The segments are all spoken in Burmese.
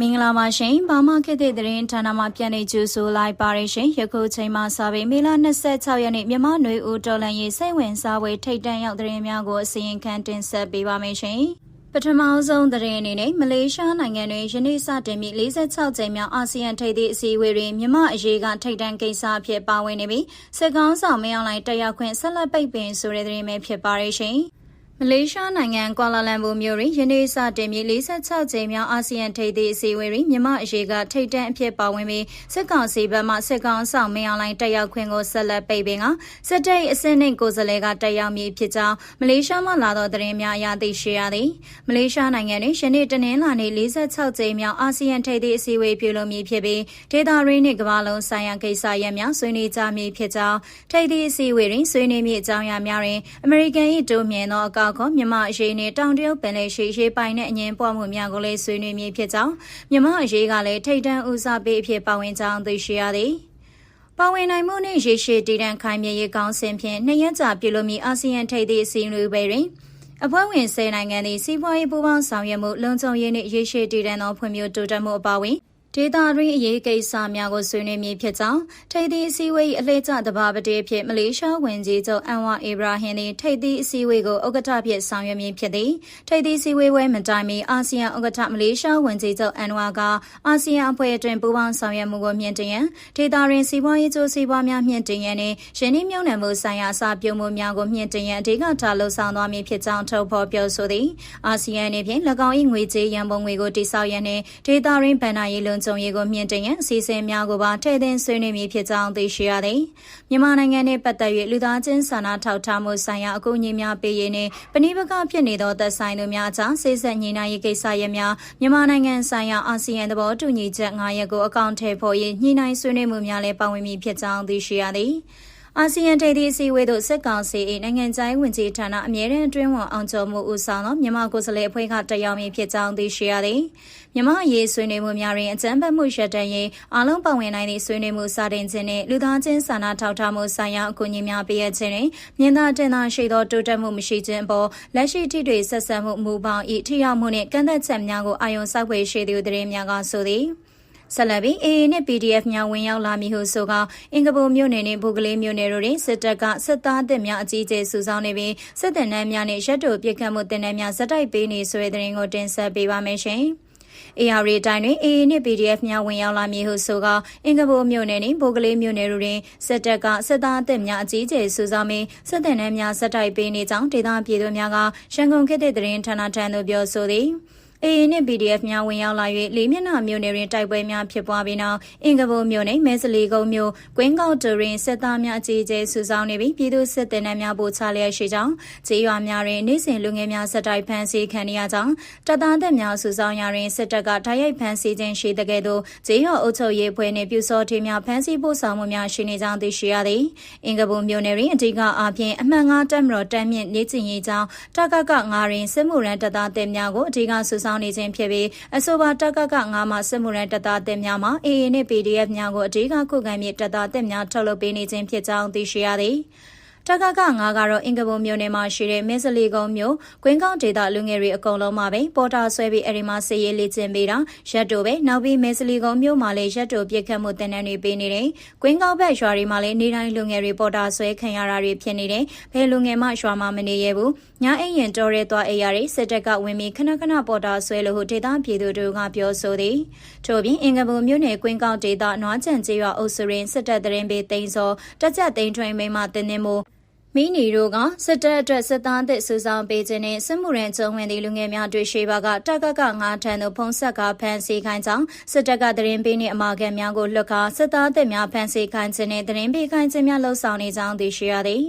မင်္ဂလာပါရှင်။ဘာမှခေတ်သစ်သတင်းဌာနမှပြန်နေကြိုဆိုလိုက်ပါရရှင်။ယခုချိန်မှစပြီးမေလ26ရက်နေ့မြန်မာနွေဦးတော်လန်ရေးစိတ်ဝင်စားပွဲထိတ်တန့်ရောက်သတင်းများကိုအစီရင်ခံတင်ဆက်ပေးပါမယ်ရှင်။ပထမဆုံးသတင်းအနေနဲ့မလေးရှားနိုင်ငံတွင်ယနေ့စတင်ပြီး46ကြိမ်မြောက်အာဆီယံထိပ်သီးအစည်းအဝေးတွင်မြန်မာအရေးကထိပ်တန်းကိစ္စအဖြစ်ပါဝင်နေပြီးစစ်ကောင်းဆောင်မင်းအောင်လှိုင်တက်ရောက်ခွင့်ဆက်လက်ပိတ်ပင်ဆိုတဲ့သတင်းပဲဖြစ်ပါရရှင်။ မလေးရှားနိုင်ငံကွာလာလမ်ပူမြို့တွင်ယနေ့စတင်ပြီး46ကြိမ်မြောက်အာဆီယံထိပ်သီးအစည်းအဝေးတွင်မြန်မာအရေးကထိပ်တန်းအဖြစ်ပါဝင်ပြီးစစ်ကောင်စီဘက်မှစစ်ကောင်ဆောင်မင်းအောင်လှိုင်တက်ရောက်ခွင့်ကိုဆက်လက်ပိတ်ပင်ကစစ်တပ်အစင်းနှင့်ကိုယ်စားလှယ်ကတက်ရောက်မည်ဖြစ်ကြောင်းမလေးရှားမှလာသောသတင်းများအရသိရှိရသည်မလေးရှားနိုင်ငံတွင်ယနေ့တနင်္လာနေ့46ကြိမ်မြောက်အာဆီယံထိပ်သီးအစည်းအဝေးပြုလုပ်မည်ဖြစ်ပြီးဒေသရင်းနှင့်ကမ္ဘာလုံးဆိုင်ရာကိစ္စရပ်များဆွေးနွေးကြမည်ဖြစ်ကြောင်းထိပ်သီးအစည်းအဝေးတွင်ဆွေးနွေးမည့်အကြောင်းအရာများတွင်အမေရိကန်၏တိုးမြင့်သောအကောက်ခွန်မြန်မာအရေးနှင့်တောင်တရုတ်ပင်လယ်ရှိရေးပိုင်တဲ့အငင်းပွားမှုများကိုလည်းဆွေးနွေးမည်ဖြစ်ကြောင်းမြန်မာအရေးကလည်းထိတ်တန့်ဦးစားပေးအဖြစ်ပါဝင်ကြောင်းသိရှိရသည်ပါဝင်နိုင်မှုနှင့်ရေရှည်တည်တံ့ခိုင်မြဲရေးကောင်းစဉ်ဖြင့်နှစ်ရက်ကြာပြုလုပ်မည့်အာဆီယံထိပ်သီးအစည်းအဝေးတွင်အဖွဲ့ဝင်၁၀နိုင်ငံသည်စီးပွားရေးပူးပေါင်းဆောင်ရွက်မှုလုံခြုံရေးနှင့်ရေရှည်တည်တံ့သောဖွံ့ဖြိုးတိုးတက်မှုအပါအဝင် ဒေတာရင်းအရေးကိစ္စများကိုဆွေးနွေးမည်ဖြစ်ကြောင်းထိပ်သီးအစည်းအဝေးအလှည့်ကျတဘာပတိဖြစ်မလေးရှားဝန်ကြီးချုပ်အန်ဝါအေဘရာဟင်သည်ထိပ်သီးအစည်းအဝေးကိုဥက္ကဋ္ဌဖြစ်ဆောင်ရွက်မည်ဖြစ်သည်ထိပ်သီးအစည်းအဝေးဝဲမတိုင်မီအာဆီယံဥက္ကဋ္ဌမလေးရှားဝန်ကြီးချုပ်အန်ဝါကအာဆီယံအဖွဲ့အတွင်းပူးပေါင်းဆောင်ရွက်မှုကိုမြင့်တင်ရန်ဒေတာရင်းစီးပွားရေးကျိုးစီးပွားများမြင့်တင်ရန်နှင့်ယင်းနှမြုံနယ်မှုဆိုင်ရာအစာပြုံမှုများကိုမြင့်တင်ရန်အဓိကထားလှုံ့ဆော်သွားမည်ဖြစ်ကြောင်းထုတ်ဖော်ပြောဆိုသည်အာဆီယံအနေဖြင့်၎င်း၏ငွေကြေးရန်ပုံငွေကိုတိစောက်ရန်နှင့်ဒေတာရင်းဗန်နာရေးလုံခြုံရေးကိုမြင့်တင်ရန်အစီအစဉ်များကိုပါထည့်သွင်းဆွေးနွေးမည်ဖြစ်ကြောင်းသိရှိရသည်မြန်မာနိုင်ငံနှင့်ပတ်သက်၍လူသားချင်းစာနာထောက်ထားမှုဆိုင်ရာအကူအညီများပေးရေးနှင့်ပဏိပကဖြစ်နေသောသက်ဆိုင်သူများအကြားစိစက်ညီနိုင်ရေးကိစ္စရပ်များမြန်မာနိုင်ငံဆိုင်ရာအာဆီယံသဘောတူညီချက်9ရပ်ကိုအကောင့်ထည့်ဖို့ရေးညှိနှိုင်းဆွေးနွေးမှုများလည်းပါဝင်မည်ဖြစ်ကြောင်းသိရှိရသည် အာဆီယံထိပ်သီးအစည်းအဝေးသို့စစ်ကောင်စီ၏နိုင်ငံခြားရေးဝန်ကြီးဌာနအမြဲတမ်းအတွင်းဝန်အောင်ကျော်မှုဦးဆောင်သောမြန်မာကိုယ်စားလှယ်အဖွဲ့ကတက်ရောက်မည်ဖြစ်ကြောင်းသိရှိရသည်မြန်မာအရေးဆွေးနွေးမှုများတွင်အကြမ်းဖက်မှုရှက်တန်ရေးအားလုံးပါဝင်နိုင်သည့်ဆွေးနွေးမှုစတင်ခြင်းနှင့်လူသားချင်းစာနာထောက်ထားမှုဆိုင်ရာအကူအညီများပေးအပ်ခြင်းတွင်မြင်သာတင်သာရှိသောတိုးတက်မှုမရှိခြင်းအပေါ်လက်ရှိထိတွေ့ဆက်ဆံမှုမူပေါင်း၏ထိရောက်မှုနှင့်ကန့်သက်ချက်များကိုအာရုံစိုက်ဖွယ်ရှိသည့်သတင်းများကဆိုသည် ဆက်လက်ပြီး AA နဲ့ PDF များဝင်ရောက်လာမည်ဟုဆိုကအင်္ဂပူမြို့နယ်နဲ့ဘုကလေးမြို့နယ်တို့တွင်စစ်တပ်ကစစ်သားတပ်များအကြီးအကျယ်စုဆောင်းနေပြီးစစ်တပ်နှမ်းများနဲ့ရက်တိုပြစ်ခတ်မှုတင်နန်းများဇက်တိုက်ပေးနေဆိုတဲ့သတင်းကိုတင်ဆက်ပေးပါမယ်ရှင်။ AR တိုင်းတွင် AA နှင့် PDF များဝင်ရောက်လာမည်ဟုဆိုကအင်္ဂဘိုမြို့နယ်နှင့်ဘိုကလေးမြို့နယ်တို့တွင်စစ်တပ်ကစစ်သားအသစ်များအကြီးအကျယ်စုဆောင်းပြီးစစ်တပ်နှမ်းများဇက်တိုက်ပေးနေကြောင်းဒေသပြည်သူများကရန်ကုန်ခေတ်သစ်သတင်းဌာနထံသို့ပြောဆိုသည်။ AA နှင့် PDF များဝင်ရောက်လာ၍လေးမျက်နှာမြို့နယ်တွင်တိုက်ပွဲများဖြစ်ပွားပြီးနောက်အင်္ဂဘိုမြို့နယ်မဲစလီကုန်းမြို့ကွင်းကောက်တူရင်စစ်သားများအကြီးအကျယ်စုဆောင်းနေပြီးပြည်သူစစ်တပ်နှံများပို့ချလျက်ရှိကြောင်းခြေရွာများတွင်နေ့စဉ်လူငယ်များစက်တိုက်ဖမ်းဆီးခံရကြောင်းတပ်သားတပ်များစုဆောင်းရာတွင်စစ်တပ်ကတိုက်ရိုက်ဖမ်းဆီးခြင်းရှိတဲ့ကဲ့သို့ခြေရွာအုပ်ချုပ်ရေးဖွဲ့နှင့်ပြူစောထင်းများဖမ်းဆီးပို့ဆောင်မှုများရှိနေကြောင်းသိရှိရသည်အင်္ဂဘိုမြို့နယ်တွင်အဓိကအားဖြင့်အမှန်ငါတက်မတော်တမ်းမြင့်နေကျင်ရေးကြောင်းတကကငါရင်စစ်မှုရန်တပ်သားတပ်များကိုအဓိကစုဆောင်းနေခြင်းဖြစ်ပြီးအဆိုပါတက်ကကငါမှစစ်မှုရန်တပ်သားတပ်များမှ AA နှင့် PDF များကိုအဓိကခုခံမြစ်တပ်သားတပ်များထုတ်လုပ်ပေးနေခြင်းဖြစ်ကြောင်းသိရှိရသည်တကကငါကတော့အင်္ဂဘုံမြို့နယ်မှာရှိတဲ့မင်းစလီကုန်းမြို့ကွင်းကောင်းဒေသလူငယ်တွေအကုန်လုံးမှာပဲပေါ်တာဆွဲပြီးအဲဒီမှာစည်ရေးလေ့ကျင့်ပေးတာရက်တိုပဲနောက်ပြီးမင်းစလီကုန်းမြို့မှာလည်းရက်တိုပြစ်ခတ်မှုတင်နန်းတွေပေးနေတယ်ကွင်းကောင်းဘက်ရွာတွေမှာလည်းနေတိုင်းလူငယ်တွေပေါ်တာဆွဲခံရတာတွေဖြစ်နေတယ်ဘယ်လူငယ်မှရွာမှာမနေရဘူး ညအိမ်ရင်တော်ရဲသွားအေးရတွေစစ်တပ်ကဝင်ပြီးခဏခဏပေါ်တာဆွဲလို့ဟိုဒေသပြည်သူတို့ကပြောဆိုသည်ထို့ပြင်အင်္ဂဘုံမြို့နယ်ကွင်းကောင်းဒေသနွားချန်ကျေးရွာအုပ်စုရင်းစစ်တပ်တရင်ပေးတိန်စောတက်ကြသိန်းထွင်မိမတင်းနေမှု မိနီတို့ကစစ်တပ်အတွက်စစ်သားသစ်စုဆောင်ပေးခြင်းနဲ့စစ်မှုရန်ကျုံဝင်သည့်လူငယ်များတွေ့ရှိပါကတက်ကကငါးထံသို့ဖုံးဆက်ကဖမ်းဆီးခိုင်းကြောင်းစစ်တပ်ကတရင်ပေးနှင့်အမာခံများကိုလွတ်ကာစစ်သားသစ်များဖမ်းဆီးခိုင်းခြင်းနဲ့တရင်ပေးခိုင်းခြင်းများလှုပ်ဆောင်နေကြောင်းသိရှိရသည်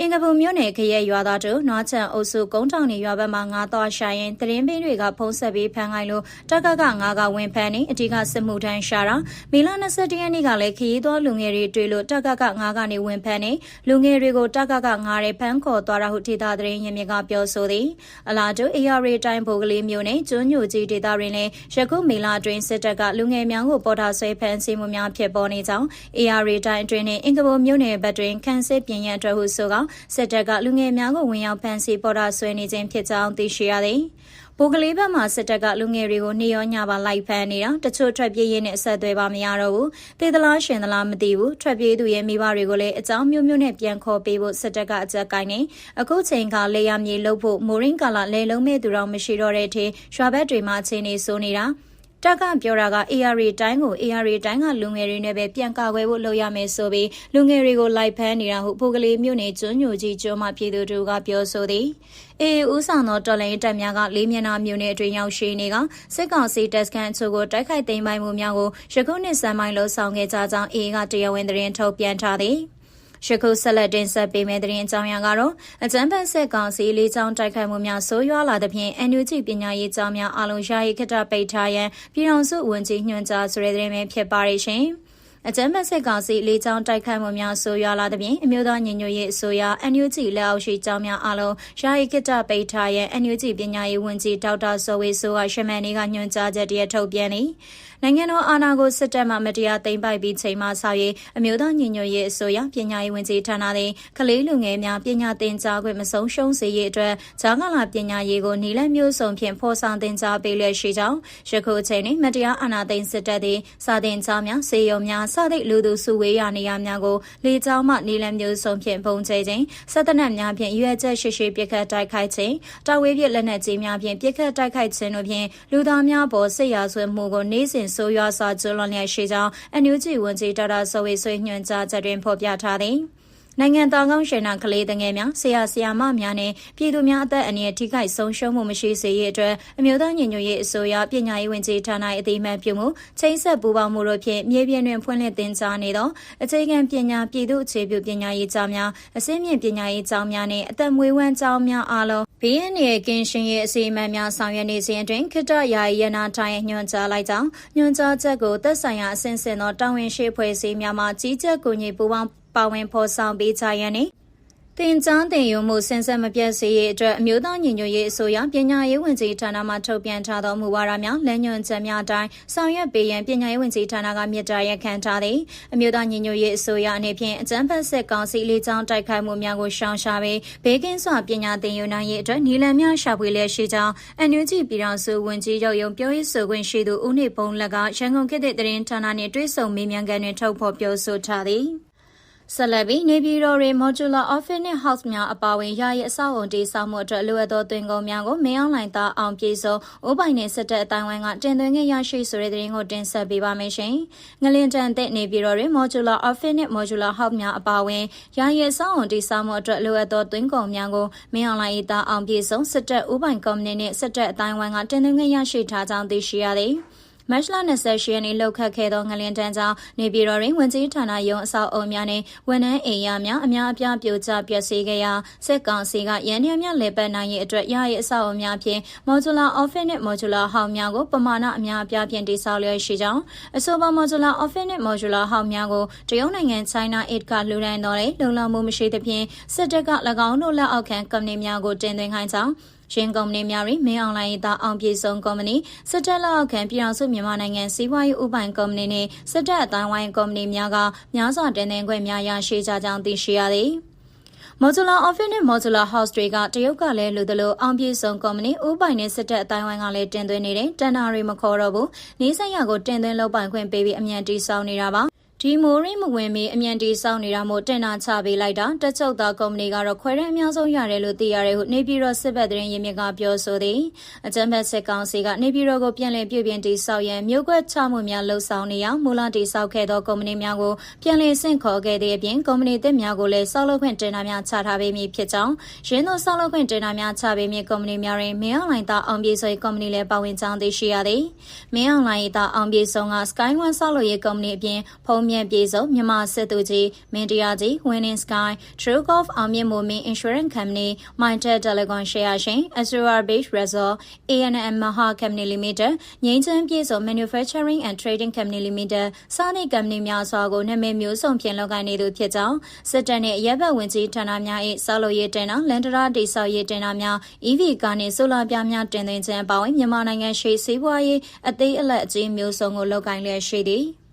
အင်္ဂပူမြို့နယ်ခရဲရွာသားတို့နွားချံအုပ်စုကုန်းတောင်နေရွာဘက်မှငါးသွားရှာရင်တရင်ပေးတွေကဖုံးဆက်ပြီးဖမ်းခိုင်းလို့တက်ကကငါးကဝင်ဖမ်းနေအဓိကစစ်မှုထမ်းရှာတာမီလာ21ရက်နေ့ကလည်းခရီးသွားလူငယ်တွေတွေ့လို့တက်ကကငါးကနေဝင်ဖမ်းနေလူငယ်တွေကိုတက်ကကငါးရဲဖမ်းခေါ်သွားတာဟုဒေသသတင်းရင်းမြစ်ကပြောဆိုသည်အလားတူ AR တိုင်းဗိုလ်ကလေးမျိုးနဲ့ကျွန်းညိုကြီးဒေသတွင်လည်းယခုမေလအတွင်းစစ်တပ်ကလူငယ်များကိုပေါ်တာဆွဲဖမ်းဆီးမှုများဖြစ်ပေါ်နေကြောင်း AR တိုင်းအတွင်းနဲ့အင်္ဂဘိုမြို့နယ်ဘက်တွင်ခန့်စစ်ပြင်ရန်အတွက်ဟုဆိုကစစ်တပ်ကလူငယ်များကိုဝင်ရောက်ဖမ်းဆီးပေါ်တာဆွဲနေခြင်းဖြစ်ကြောင်းသိရှိရသည် ဘိုကလေးဘက်မှာစစ်တပ်ကလူငယ်တွေကိုနေရောညပါလိုက်ဖမ်းနေတာတချို့ထွက်ပြေးရင်းနဲ့အဆက်အသွယ်ပါမရတော့ဘူးသေသလားရှင်သလားမသိဘူးထွက်ပြေးသူရဲ့မိဘတွေကိုလည်းအကြောင်းမျိုးမျိုးနဲ့ပြန်ခေါ်ပေးဖို့စစ်တပ်ကအကြက်ကိုင်းနေအခုချိန်ကလေယာမြေလှုပ်ဖို့မိုရင်းကာလာလေလုံးမဲ့သူတော်မရှိတော့တဲ့အထိရွာဘက်တွေမှာအခြေအနေဆိုးနေတာ တက်ကပြောတာက AR တိုင်းကို AR တိုင်းကလူငယ်တွေနဲ့ပဲပြန်ကာကွယ်ဖို့လုပ်ရမယ်ဆိုပြီးလူငယ်တွေကိုလိုက်ဖမ်းနေတာဟုပိုကလေးမြို့နယ်ကျွန်းညိုကြီးကျွန်းမှပြည်သူတို့ကပြောဆိုသည်အေးဦးဆောင်သောတော်လိုင်းတပ်များကလေးမျက်နှာမြို့နယ်အတွင်းရောက်ရှိနေကစစ်ကောင်စီတပ်စခန်းအချို့ကိုတိုက်ခိုက်သိမ်းပိုက်မှုများကိုရခုနှစ်စံပိုင်းလှုပ်ဆောင်ခဲ့ကြကြောင်းအေးကတရားဝင်သတင်းထုတ်ပြန်ထားသည် ရှခုဆက်လက်တင်ဆက်ပေးမယ့်သတင်းအကြောင်းအရာကတော့အကြမ်းဖက်ဆက်ကောင်စီလေးချောင်းတိုက်ခိုက်မှုများဆိုးရွားလာသဖြင့် NUG ပညာရေးကျောင်းများအလုံးရှားရေးခတပိတ်ထားရန်ပြည်ထောင်စုဝန်ကြီးညွှန်ကြားဆိုတဲ့သတင်းပဲဖြစ်ပါရရှင်။အကြမ်းဖက်စစ်ကောင်စီလေးချောင်းတိုက်ခိုက်မှုများဆိုရွာလာသဖြင့်အမျိုးသားညီညွတ်ရေးအစိုးရ NUG လက်အောက်ရှိကျောင်းများအလုံးယာယီကိတ္တပိတ်ထားရန် NUG ပညာရေးဝန်ကြီးဒေါက်တာစောဝေဆိုးကရှမန်နေကညွှန်ကြားချက်တည်းထုတ်ပြန်နေ နိုင်ငံတော်အာဏာကိုစစ်တပ်မှမတရားသိမ်းပိုက်ပြီးချိန်မှဆောက်ရေးအမျိုးသားညီညွတ်ရေးအစိုးရပညာရေးဝန်ကြီးဌာနသည်ကလေးလူငယ်များပညာသင်ကြားခွင့်မဆုံးရှုံးစေရေးအတွက်ဂျာကလာပညာရေးကိုနီလမျိုးစုံဖြင့်ဖော်ဆောင်သင်ကြားပေးလျက်ရှိကြောင်းယခုအချိန်တွင်မတရားအာဏာသိမ်းစစ်တပ်သည်စာသင်ကြားများစေယုံများစသည့်လူသူစုဝေးရနေရများကိုလေကြောင်းမှနီလမျိုးစုံဖြင့်ပုံချခြင်းစက်တနက်များဖြင့်ရွေချက်ရှိရှိပြစ်ခတ်တိုက်ခိုက်ခြင်းတာဝေးပြစ်လက်နက်ကြီးများဖြင့်ပြစ်ခတ်တိုက်ခိုက်ခြင်းတို့ဖြင့်လူသားများပေါ်စစ်ရာဆွေးမှုကိုနေ့စဉ်ဆိုးရွားစွာကျွလွန်လျက်ရှိကြောင်းအန်ယူဂျီဝန်ကြီးဒေါက်တာဆိုဝေဆွေညွှန်ကြားချက်တွင်ဖော်ပြထားသည် နိုင်ငံသားကောင်းရှင်နာကလေးတငယ်များဆရာဆရာမများနဲ့ပြည်သူများအသက်အန္တရာယ်ထိခိုက်ဆုံးရှုံးမှုမရှိစေရေးအတွက်အမျိုးသားညီညွတ်ရေးအစိုးရပညာရေးဝန်ကြီးဌာန၏အသိအမှတ်ပြုမှုချိန်ဆက်ပူးပေါင်းမှုတို့ဖြင့်မြေပြင်တွင်ဖွင့်လှစ်သင်ကြားနေသောအခြေခံပညာပြည်သူအခြေပြုပညာရေးကျောင်းများအစင်းမြင့်ပညာရေးကျောင်းများနှင့်အသက်မွေးဝမ်းကျောင်းများအားလုံးဘီအန်ရဲ့ကင်းရှင်ရဲ့အစီအမံများဆောင်ရွက်နေစဉ်အတွင်းခိတယာယီရနာထိုင်ညွှန်ကြားလိုက်ကြောင်းညွှန်ကြားချက်ကိုသက်ဆိုင်ရာအဆင့်ဆင့်သောတာဝန်ရှိဖွဲ့စည်းများမှကြီးကြပ်ကူညီပူးပေါင်း ပါဝင်ဖော်ဆောင်ပေးကြရန်နှင့်တင်ချန်းတင်ယူမှုစင်ဆက်မပြတ်စေရေးအတွက်အမျိုးသားညီညွတ်ရေးအစိုးရပညာရေးဝန်ကြီးဌာနမှထုတ်ပြန်ထားသောမူဝါဒများလမ်းညွှန်ချက်များအတိုင်းဆောင်ရွက်ပေးရန်ပညာရေးဝန်ကြီးဌာနကမြစ်တာရက်ခံထားသည်အမျိုးသားညီညွတ်ရေးအစိုးရအနေဖြင့်အကြမ်းဖက်စစ်ကောင်စီလေးချောင်းတိုက်ခိုက်မှုများကိုရှောင်ရှားပြီးဘေးကင်းစွာပညာသင်ယူနိုင်ရေးအတွက်နီလန်များရှာဖွေလျက်ရှိကြောင်းအန်ယူဂျီပြည်ထောင်စုဝန်ကြီးချုပ်ယုံပြောရေးဆိုခွင့်ရှိသူဦးနေပုံလက်ကရန်ကုန်ခေတ်သစ်သတင်းဌာနနှင့်တွေ့ဆုံမေးမြန်းခန်းတွင်ထုတ်ဖော်ပြောဆိုထားသည် ဆက်လက်ပြီးနေပြည်တော်တွင် modular office နဲ့ house များအပါအဝင်ယာယီအဆောက်အုံတည်ဆောက်မှုအတွက်လိုအပ်သောသွင်းကုန်များကိုမင်းအောင်လှိုင်သားအောင်ပြေဆုံးဥပိုင်နဲ့စစ်တပ်အတိုင်းဝိုင်းကတင်သွင်းခဲ့ရရှိဆိုတဲ့သတင်းကိုတင်ဆက်ပေးပါမယ်ရှင်။ငလင်တန်တဲ့နေပြည်တော်တွင် modular office နဲ့ modular house များအပါအဝင်ယာယီအဆောက်အုံတည်ဆောက်မှုအတွက်လိုအပ်သောသွင်းကုန်များကိုမင်းအောင်လှိုင်သားအောင်ပြေဆုံးစစ်တပ်ဥပိုင်ကုမ္ပဏီနဲ့စစ်တပ်အတိုင်းဝိုင်းကတင်သွင်းခဲ့ရရှိထားကြောင်းသိရှိရသည်။ မတ်လ28ရက်နေ့လှုပ်ခတ်ခဲ့သောငလင်တန်းကြောင့်နေပြည်တော်တွင်ဝန်ကြီးဌာနရုံးအဆောက်အုံများနှင့်ဝန်ထမ်းအိမ်ယာများအများအပြားပြိုကျပျက်စီးခဲ့ရာစစ်ကောင်စီကရန်ရများလေပတ်နိုင်ရေးအတွက်ရရဲ့အဆောက်အုံများဖြင့် modular office နှင့် modular house များကိုပမာဏအများအပြားဖြင့်တည်ဆောက်လျက်ရှိကြောင်းအဆိုပါ modular office နှင့် modular house များကိုတရုတ်နိုင်ငံ China 8ကလူဒန်းတော်လေလုံလောက်မှုမရှိသဖြင့်စစ်တပ်က၎င်းတို့လက်အောက်ခံကုမ္ပဏီများကိုတင်သွင်းခိုင်းကြောင်း ရင်းကုမ္ပဏီများတွင်မင်းအောင်လိုင်းသားအောင်ပြေဆုံးကုမ္ပဏီစစ်တပ်လက်အောက်ခံပြည်အောင်စုမြန်မာနိုင်ငံစီးပွားရေးဥပိုင်ကုမ္ပဏီနှင့်စစ်တပ်အတိုင်းဝိုင်းကုမ္ပဏီများကများစွာတင်သွင်းခွင့်များရရှိကြကြောင်းသိရှိရသည်။ Modular Office နဲ့ Modular House တွေကတရုတ်ကလည်းလူသလိုအောင်ပြေဆုံးကုမ္ပဏီဥပိုင်နဲ့စစ်တပ်အတိုင်းဝိုင်းကလည်းတင်သွင်းနေတဲ့တန်တာတွေမခေါ်တော့ဘူး။နေဆက်ရကိုတင်သွင်းလုပ်ပိုင်ခွင့်ပေးပြီးအမြန်တီးဆောင်နေတာပါ ဒီမိုရင်းမဝင်မီအမြန်တီစောင့်နေတာမို့တင်နာချပေးလိုက်တာတက်ချုပ်သားကုမ္ပဏီကတော့ခွဲရန်အများဆုံးရတယ်လို့သိရတယ်ဟုနေပြည်တော်စစ်ဘက်သတင်းရင်းမြစ်ကပြောဆိုသည်အကြမ်းဖက်စစ်ကောင်စီကနေပြည်တော်ကိုပြန်လည်ပြုပြင်တီဆောက်ရန်မြို့ကွက်ချမှုများလှုပ်ဆောင်နေအောင်မူလတီဆောက်ခဲ့သောကုမ္ပဏီများကိုပြန်လည်ဆင့်ခေါ်ခဲ့တဲ့အပြင်ကုမ္ပဏီသစ်များကိုလည်းဆောက်လုပ်ခွင့်တင်နာများချထားပေးမည်ဖြစ်ကြောင်းရင်းသောဆောက်လုပ်ခွင့်တင်နာများချပေးမည်ကုမ္ပဏီများတွင်မင်းအောင်လိုင်းသားအောင်ပြေဆွေကုမ္ပဏီလည်းပါဝင်ကြောင်းသိရှိရသည်မင်းအောင်လိုင်းသားအောင်ပြေဆုံးက Sky One ဆောက်လုပ်ရေးကုမ္ပဏီအပြင်ဖုံးမြတ်ပြေဆုံးမြန်မာစစ်သူကြီးမင်းတရားကြီး Winning Sky True Golf အောင်မြင့်မိုမင်း Insurance Company Mindtel Telecom Share ရှင် Azura Base Resort ANM Maha Company Limited ငိမ့်ချမ်းပြည်စုံ Manufacturing and Trading Company Limited စသည့်ကုမ္ပဏီများစွာကိုနာမည်မျိုးစုံဖြင့်လုပ်ကိုင်နေသူဖြစ်ကြောင်းစစ်တပ်နှင့်ရပ်ဘက်ဝင်ကြီးဌာနများ၏စောက်လို့ရေးတင်အောင်လန်ဒရာတိဆောက်ရေးတင်တာများ EV ကားနှင့်ဆိုလာပြားများတင်သွင်းခြင်းအပါအဝင်မြန်မာနိုင်ငံရှိစီးပွားရေးအသေးအလက်အကြီးမျိုးစုံကိုလုပ်ကိုင်လျက်ရှိသည်။